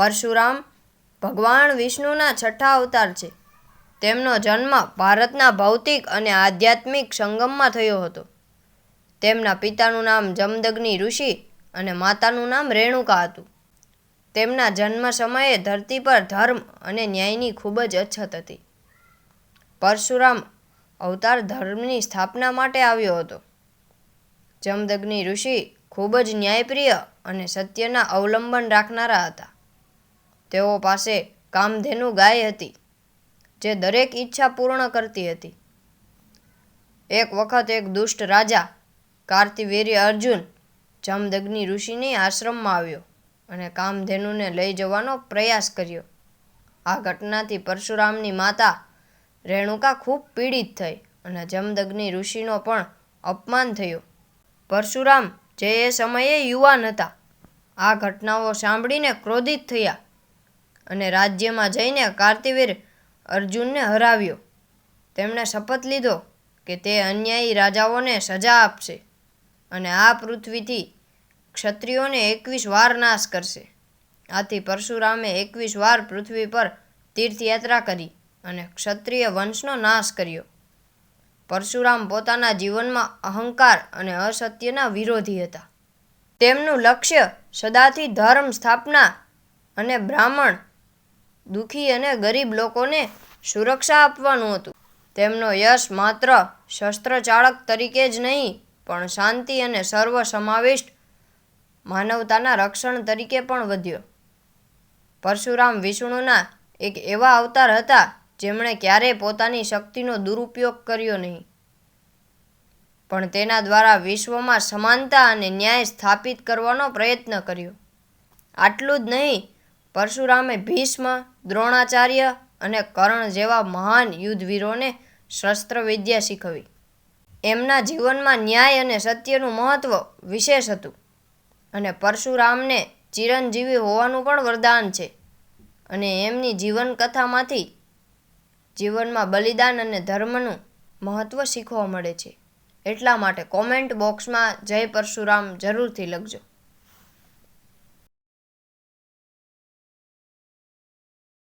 પરશુરામ ભગવાન વિષ્ણુના છઠ્ઠા અવતાર છે. તેમનો જન્મ ભારતના ભૌતિક અને આધ્યાત્મિક સંગમમાં થયો હતો. તેમના પિતાનું નામ જમદગ્નિ ઋષિ અને માતાનું નામ રેણુકા હતું. તેમના જન્મ સમયે ધરતી પર ધર્મ અને ન્યાયની ખૂબ જ અછત હતી. પરશુરામ અવતાર ધર્મની સ્થાપના માટે આવ્યો હતો. જમદગ્નિ ઋષિ ખૂબ જ ન્યાયપ્રિય અને સત્યના અવલંબન રાખનારા હતા. તેઓ પાસે કામધેનુ ગાય હતી, જે દરેક ઈચ્છા પૂર્ણ કરતી હતી. એક વખત એક દુષ્ટ રાજા કાર્તિવેરી અર્જુન જમદગ્નિ ઋષિની આશ્રમમાં આવ્યો અને કામધેનુને લઈ જવાનો પ્રયાસ કર્યો. આ ઘટનાથી પરશુરામની માતા રેણુકા ખૂબ પીડિત થઈ અને જમદગ્નિ ઋષિનો પણ અપમાન થયો. પરશુરામ જે એ સમયે યુવાન હતા, આ ઘટનાઓ સાંભળીને ક્રોધિત થયા. અને રાજ્યમાં જઈને કાર્તિવીર અર્જુનને હરાવ્યો. તેમણે શપથ લીધો કે તે અન્યાયી રાજાઓને સજા આપશે અને આ પૃથ્વીથી ક્ષત્રિયોને એકવીસ વાર નાશ કરશે. આથી પરશુરામે એકવીસ વાર પૃથ્વી પર તીર્થયાત્રા કરી અને ક્ષત્રિય વંશનો નાશ કર્યો. પરશુરામ પોતાના જીવનમાં અહંકાર અને અસત્યના વિરોધી હતા. તેમનું લક્ષ્ય સદાથી ધર્મ સ્થાપના અને બ્રાહ્મણ દુઃખી અને ગરીબ લોકોને સુરક્ષા આપવાનું હતું. તેમનો યશ માત્ર શસ્ત્રચાળક તરીકે જ નહીં, પણ શાંતિ અને સર્વ સમાવિષ્ટ માનવતાના રક્ષણ તરીકે પણ વધ્યો. પરશુરામ વિષ્ણુના એક એવા અવતાર હતા, જેમણે ક્યારેય પોતાની શક્તિનો દુરુપયોગ કર્યો નહીં. પણ તેના દ્વારા વિશ્વમાં સમાનતા અને ન્યાય સ્થાપિત કરવાનો પ્રયત્ન કર્યો. આટલું જ નહીં પરશુરામે ભીષ્મ, દ્રોણાચાર્ય અને કર્ણ જેવા મહાન યુદ્ધવીરોને શસ્ત્રવિદ્યા શીખવી. એમના જીવનમાં ન્યાય અને સત્યનું મહત્વ વિશેષ હતું અને પરશુરામને ચિરંજીવી હોવાનું પણ વરદાન છે અને એમની જીવનકથામાંથી જીવનમાં બલિદાન અને ધર્મનું મહત્વ શીખવા મળે છે. એટલા માટે કોમેન્ટ બોક્સમાં જય પરશુરામ જરૂરથી લખજો.